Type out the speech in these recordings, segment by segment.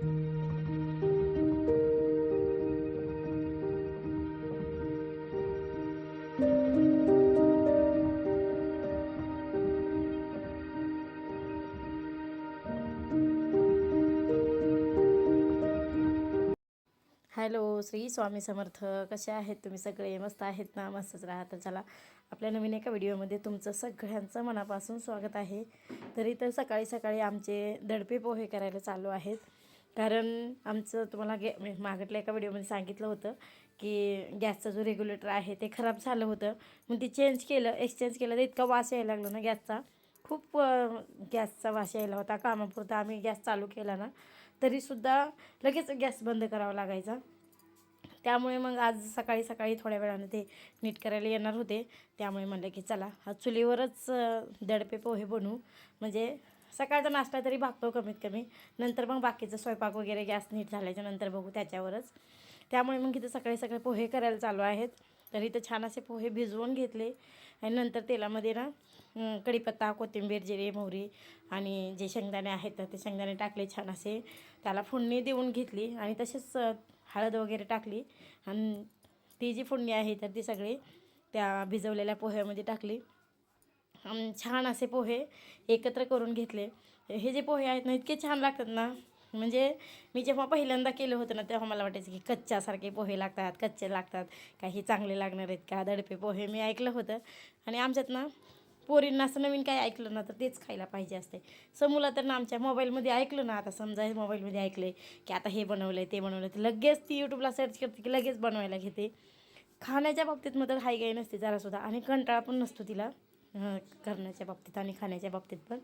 Hello Shri Swami समर्थ. कसे आहेत तुम्ही सगळे? मस्त आहेत ना? मस्तच राहा. तर चला आपल्या नवीन एका व्हिडिओमध्ये तुमचं सगळ्यांचं मनापासून स्वागत आहे. तरी तर सकाळी सकाळी आमचे दडपे पोहे करायला चालू आहेत. कारण आमचं तुम्हाला गे मागटल्या एका व्हिडिओमध्ये सांगितलं होतं की गॅसचा जो रेग्युलेटर आहे ते खराब झालं होतं. मग ते चेंज केलं एक्सचेंज केलं तर इतका वास यायला लागला ना गॅसचा. खूप गॅसचा वास यायला होता. कामापुरता आम्ही गॅस चालू केला ना तरीसुद्धा लगेच गॅस बंद करावा लागायचा. त्यामुळे मग आज सकाळी सकाळी थोड्या वेळानं ते नीट करायला येणार होते. त्यामुळे म्हणलं की चला आज चुलीवरच दडपे पोहे बनवू. म्हणजे सकाळचा नाश्ता तरी भागतो कमीत कमी. नंतर मग बाकीचं स्वयंपाक वगैरे गॅस नीट झाल्याच्यानंतर बघू त्याच्यावरच. त्यामुळे मग इथं सकाळी सकाळी पोहे करायला चालू आहेत. तर इथं छान असे पोहे भिजवून घेतले. आणि नंतर तेलामध्ये ना कढीपत्ता कोथिंबीर जिरे मोहरी आणि जे शेंगदाणे आहेत तर ते शेंगदाणे टाकले छान असे. त्याला फोडणी देऊन घेतली आणि तसेच हळद वगैरे टाकली. आणि ती जी फोडणी आहे तर ती सगळी त्या भिजवलेल्या पोह्यामध्ये टाकली. छान असे पोहे एकत्र करून घेतले. हे जे पोहे आहेत ना इतके छान लागतात ना. म्हणजे मी जेव्हा पहिल्यांदा केलं होतं ना तेव्हा मला वाटायचं की कच्च्यासारखे पोहे लागतात कच्चे लागतात. काही चांगले लागणार आहेत का? दडपे पोहे मी ऐकलं होतं. आणि आमच्यात ना पोरींना असं नवीन काही ऐकलं ना तर तेच खायला पाहिजे असते. समूला तर ना आमच्या मोबाईलमध्ये ऐकलं ना. आता समजा मोबाईलमध्ये ऐकले की आता हे बनवलं आहे ते बनवलं तर लगेच ती यूट्यूबला सर्च करते की लगेच बनवायला घेते. खाण्याच्या बाबतीत मग तर हाय काही नसते जरासुद्धा. आणि कंटाळा पण नसतो तिला. करण्याच्या बाबतीत आणि खाण्याच्या बाबतीत पण.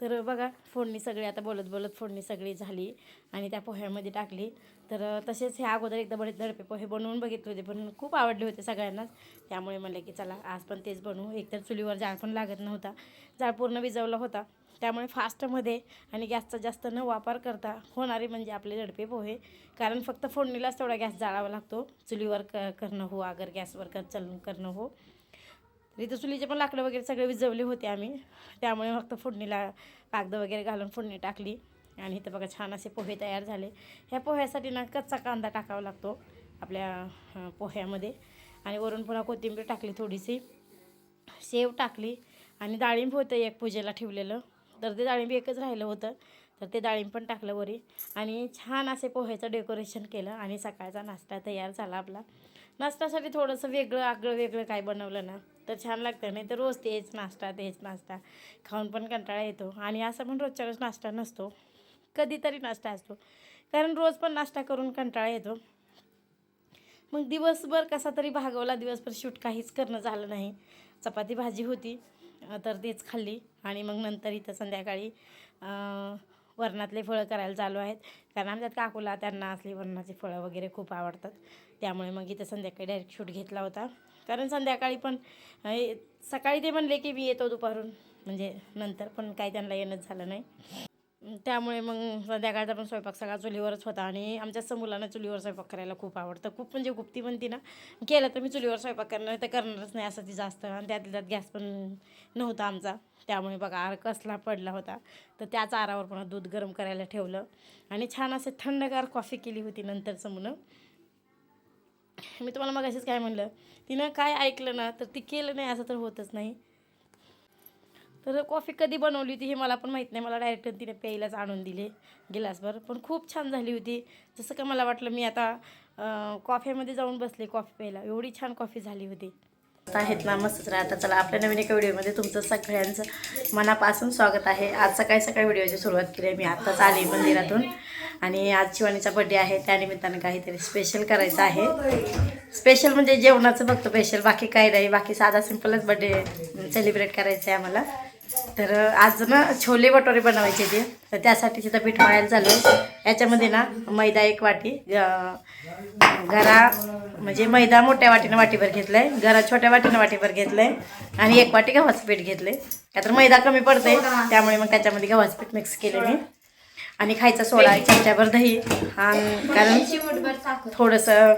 तर बघा फोडणी सगळी आता बोलत बोलत फोडणी सगळी झाली आणि त्या पोह्यामध्ये टाकली. तर तसेच हे अगोदर एकदा बरेच दडपे पोहे बनवून बघितले होते पण खूप आवडले होते सगळ्यांनाच. त्यामुळे म्हणलं की चला आज पण तेच बनवू. एकतर चुलीवर जाळ पण लागत नव्हता. जाळ पूर्ण विजवला होता. त्यामुळे फास्टमध्ये आणि गॅसचा जास्त न वापर करता होणारे म्हणजे आपले दडपे पोहे. कारण फक्त फोडणीलाच तेवढा गॅस जाळावा लागतो. चुलीवर क करणं हो अगर गॅसवर कर चल करणं हो. तर इथं चुलीचे पण लाकडं वगैरे सगळे विजवले होते आम्ही. त्यामुळे फक्त फोडणीला कागद वगैरे घालून फोडणी टाकली. आणि इथं बघा छान असे पोहे तयार झाले. ह्या पोह्यासाठी ना कच्चा कांदा टाकावा लागतो आपल्या पोह्यामध्ये. आणि वरून पुन्हा कोथिंबीर टाकली थोडीशी. शेव टाकली. आणि डाळिंब होतं एक पूजेला ठेवलेलं. तर ते डाळिंब एकच राहिलं होतं. तर ते डाळिंब पण टाकलं वरी. आणि छान असे पोह्याचं डेकोरेशन केलं. आणि सकाळचा नाश्ता तयार झाला आपला. नाश्त्यासाठी थोडंसं वेगळं आगळं वेगळं काय बनवलं ना तर छान लागतं. नाही तर रोज तेच नाश्ता तेच नाश्ता. खाऊन पण कंटाळा येतो. आणि असं पण रोजच्या रोज नाश्ता नसतो. कधीतरी नाश्ता असतो. कारण रोज पण नाश्ता करून कंटाळा येतो. मग दिवसभर कसा तरी भागवला दिवसभर शूट काहीच करणं झालं नाही. चपाती भाजी होती तर तेच खाल्ली. आणि मग नंतर इथं संध्याकाळी वरणातले फळं करायला चालू आहेत. कारण आमच्यात काकूला त्यांना असली वरणाची फळं वगैरे खूप आवडतात. त्यामुळे मग इथं संध्याकाळी डायरेक्ट शूट घेतला होता. कारण संध्याकाळी पण सकाळी ते म्हणले की मी येतो दुपारून. म्हणजे नंतर पण काही त्यांना येणंच झालं नाही. त्यामुळे मग संध्याकाळचा पण स्वयंपाक सगळा चुलीवरच होता. आणि आमच्या समूलांना चुलीवर स्वयंपाक करायला खूप आवडतं. खूप म्हणजे खूप ती म्हणती ना. केलं तर मी चुलीवर स्वयंपाक करणार तर करणारच नाही असं ती जास्त. आणि त्यातल्या त्यात गॅस पण नव्हता आमचा. त्यामुळे बघा आर कसला पडला होता. तर त्याच आरावर पण दूध गरम करायला ठेवलं. आणि छान असे थंडगार कॉफी केली होती नंतर समूनं. मी तुम्हाला मग काय म्हणलं? तिनं काय ऐकलं ना तर ती केलं नाही असं तर होतच नाही. तर कॉफी कधी बनवली होती हे मला पण माहीत नाही. मला डायरेक्ट तिने प्यायलाच आणून दिले गिलासभर. पण खूप छान झाली होती. जसं का मला वाटलं मी आता कॉफ्यामध्ये कॉफीमध्ये जाऊन बसले कॉफी प्यायला. एवढी छान कॉफी झाली होती. आहेत ना मस्तच राहता. चला आपल्या नवीन एका व्हिडिओमध्ये तुमचं सगळ्यांचं मनापासून स्वागत आहे. आज सकाळी सकाळी व्हिडिओची सुरुवात केली आहे. मी आत्ताच आली मंदिरातून. आणि आज शिवानीचा बड्डे आहे. त्यानिमित्तानं काहीतरी स्पेशल करायचं आहे. स्पेशल म्हणजे जेवणाचं फक्त स्पेशल बाकी काही नाही. बाकी साधा सिम्पलच बड्डे सेलिब्रेट करायचं आहे आम्हाला. तर आज ना छोले भटोरे बनवायचे ते. तर त्यासाठी तिथं पीठ मळायला चालू आहे याच्यामध्ये ना मैदा एक वाटी गरा म्हणजे मैदा मोठ्या वाटीनं वाटीभर घेतलं आहे गरा छोट्या वाटीनं वाटीभर घेतलं आहे आणि एक वाटी गव्हाचं पीठ घेतलं आहे तर मैदा कमी पडते त्यामुळे मग त्याच्यामध्ये गव्हाचं पीठ मिक्स केलं मी. आणि खायचा सोडा चमच्याभर दही. आणि कारण थोडंसं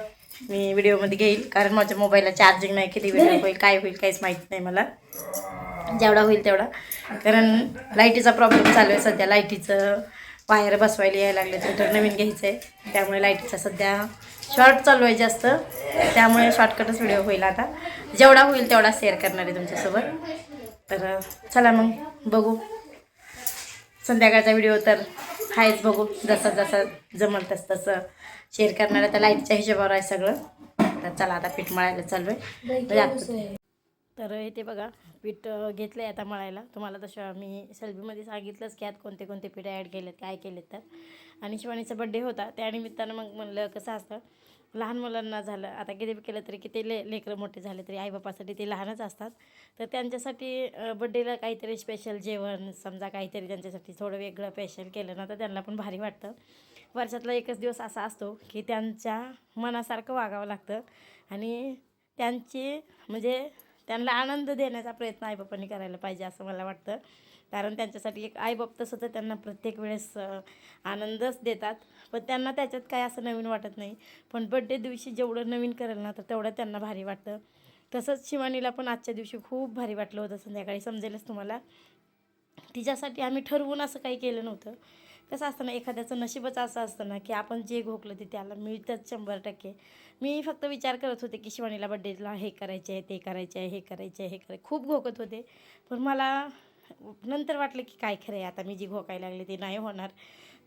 मी व्हिडिओमध्ये घेईल. कारण माझ्या मोबाईलला चार्जिंग नाही किती व्हिडिओ होईल काय होईल काहीच माहीत नाही मला. जेवढा होईल तेवढा. कारण लाईटीचा प्रॉब्लेम चालू आहे सध्या. लाईटीचं बाहेर बसवायला यायला लागले तर नवीन घ्यायचं आहे त्यामुळे लाईटचा सध्या शॉर्ट चालू आहे जास्त. त्यामुळे शॉर्टकटच व्हिडिओ होईल आता. जेवढा होईल तेवढा शेअर करणार आहे तुमच्यासोबत. तर चला मग बघू. संध्याकाळचा व्हिडिओ तर आहेच बघू. जसं जसं जमल तसं तसं शेअर करणार आहे. तर लाईटच्या हिशोबावर आहे सगळं. तर चला आता पीठ मळायला चालू आहे. तर इथे बघा पीठ घेतलं आहे आता मळायला. तुम्हाला तसं मी सेल्फीमध्ये सांगितलंच की आत कोणते कोणते पीठ ॲड केलेत काय केलेत तर. आणि शिवानीचा बड्डे होता त्यानिमित्तानं मग म्हणलं कसं असतं लहान मुलांना झालं आता किती केलं तरी किती ले लेकरं मोठे झाले तरी आईबापासाठी ते लहानच असतात. तर त्यांच्यासाठी बड्डेला काहीतरी स्पेशल जेवण समजा काहीतरी त्यांच्यासाठी थोडं वेगळं स्पेशल केलं ना तर त्यांना पण भारी वाटतं. वर्षातला एकच दिवस असा असतो की त्यांच्या मनासारखं वागावं लागतं. आणि त्यांची म्हणजे त्यांना आनंद देण्याचा प्रयत्न आईबापांनी करायला पाहिजे असं मला वाटतं. कारण त्यांच्यासाठी एक आईबाप तसं तर त्यांना प्रत्येक वेळेस आनंदच देतात. पण त्यांना त्याच्यात काय असं नवीन वाटत नाही. पण बड्डे दिवशी जेवढं नवीन करेल ना तर तेवढं त्यांना भारी वाटतं. तसंच शिवानीला पण आजच्या दिवशी खूप भारी वाटलं होतं संध्याकाळी समजेलच तुम्हाला. तिच्यासाठी आम्ही ठरवून असं काही केलं नव्हतं. कसं असतं ना एखाद्याचं नशीबच असं असतं ना की आपण जे घोकलं ते त्याला मिळतंच शंभर टक्के. मी फक्त विचार करत होते की शिवानीला बड्डेला हे करायचे आहे ते करायचे आहे हे करायचे आहे हे कराय खूप घोकत होते. पण मला नंतर वाटलं की काय खरं आहे आता मी जी घोकायला लागले ते नाही होणार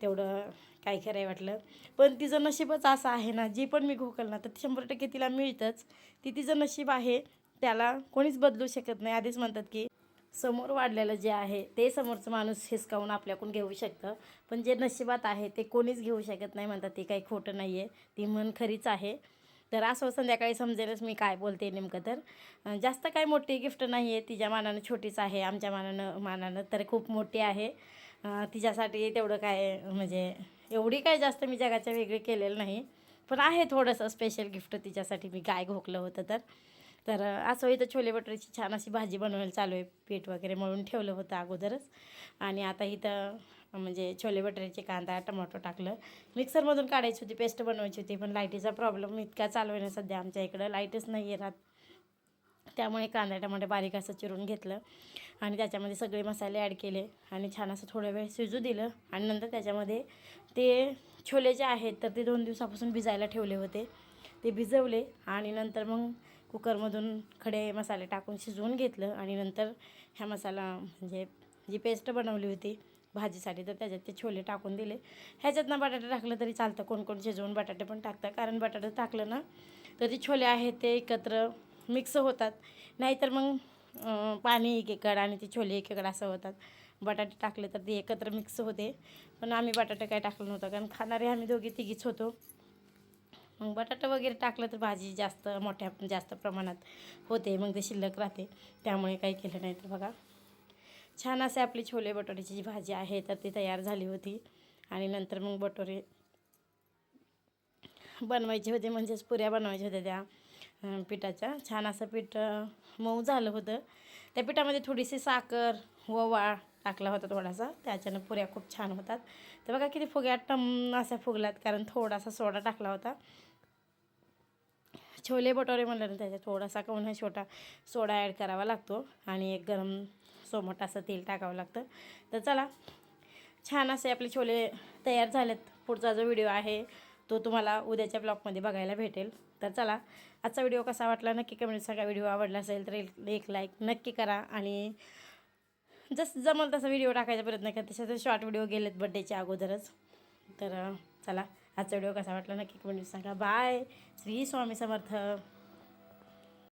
तेवढं काय खरं आहे वाटलं. पण तिचं नशीबच असं आहे ना जे पण मी घोकल ना तर शंभर टक्के तिला मिळतंच. ती तिचं नशीब आहे त्याला कोणीच बदलू शकत नाही. आधीच म्हणतात की समोर वाढलेलं जे आहे ते समोरचं माणूस हिसकावून आपल्याकडून घेऊ शकतं. पण जे नशिबात आहे ते कोणीच घेऊ शकत नाही म्हणतात ते काही खोटं नाही आहे ती म्हण खरीच आहे. तर असं संध्याकाळी समजेलच मी काय बोलते नेमकं तर. जास्त काय मोठी गिफ्ट नाही आहे तिच्या मानानं छोटीच आहे आमच्या मानानं मानानं तर खूप मोठी आहे. तिच्यासाठी तेवढं काय म्हणजे एवढी काय जास्त मी जगाच्या वेगळी केलेलं नाही. पण आहे थोडंसं स्पेशल गिफ्ट तिच्यासाठी मी काय घोकलं होतं तर. तर असं इथं छोले भटुरेची छान अशी भाजी बनवायला चालू आहे पीठ वगैरे मळून ठेवलं होतं अगोदरच. आणि आता इथं म्हणजे छोले भटुरेचे कांदा टमाटो टाकलं. मिक्सरमधून काढायची होती पेस्ट बनवायची होती पण लाईटीचा प्रॉब्लेम इतका चालू आहे ना सध्या आमच्या इकडं. लाईटच नाही येणार त्यामुळे कांदा टमाटे बारीक असं चिरून घेतलं आणि त्याच्यामध्ये सगळे मसाले ॲड केले आणि छान असं थोडा वेळ शिजू दिलं. आणि नंतर त्याच्यामध्ये ते छोले जे आहेत तर ते दोन दिवसापासून भिजायला ठेवले होते. ते भिजवले आणि नंतर मग कुकरमधून खडे मसाले टाकून शिजवून घेतलं आणि नंतर ह्या मसाला म्हणजे जी पेस्ट बनवली होती भाजीसाठी तर त्याच्यात ते छोले टाकून दिले. ह्याच्यातनं बटाटे टाकलं तरी चालतं. कोण कोण शिजवून बटाटे पण टाकतं कारण बटाटे टाकलं ना तर ते छोले आहेत ते एकत्र मिक्स होतात. नाहीतर मग पाणी एकीकड आणि ते छोले एकीकड असं होतात. बटाटे टाकले तर ते एकत्र मिक्स होते. पण आम्ही बटाटे काय टाकलं नव्हतं. कारण खाणारे आम्ही दोघी तिघीच होतो. मग बटाटा वगैरे टाकलं तर भाजी जास्त मोठ्या जास्त प्रमाणात होते. मग ते शिल्लक राहते. त्यामुळे काही केलं नाही तर बघा. छान असे आपली छोले बटाट्याची जी भाजी आहे तर ती तयार झाली होती. आणि नंतर मग बटोरे बनवायचे होते. म्हणजेच पुऱ्या बनवायच्या होत्या त्या पिठाच्या. छान असं पीठ मऊ झालं होतं. त्या पिठामध्ये थोडीशी साखर ओवा टाकला होता थोडासा. त्याच्यानं पुऱ्या खूप छान होतात. तर बघा किती फुग्या टम अशा फुगल्यात कारण थोडासा सोडा टाकला होता. छोले भटोरे म्हणलं ना त्याच्यात थोडासा काऊन छोटा सोडा ॲड करावा लागतो आणि एक गरम सोमट असं तेल टाकावं लागतं. तर चला छान असे आपले छोले तयार झालेत. पुढचा जो व्हिडिओ आहे तो तुम्हाला उद्याच्या ब्लॉगमध्ये बघायला भेटेल. तर चला आजचा व्हिडिओ कसा वाटला नक्की कमेंट सांगा व्हिडिओ आवडला असेल तर एक एक लाईक नक्की करा आणि जसं जमल तसा व्हिडिओ टाकायचा प्रयत्न करते तसे शॉर्ट व्हिडिओ गेलेत बड्डेच्या अगोदरच. तर चला आजचा व्हिडिओ कसा वाटला नक्की कमेंट सांगा. बाय श्री स्वामी समर्थ.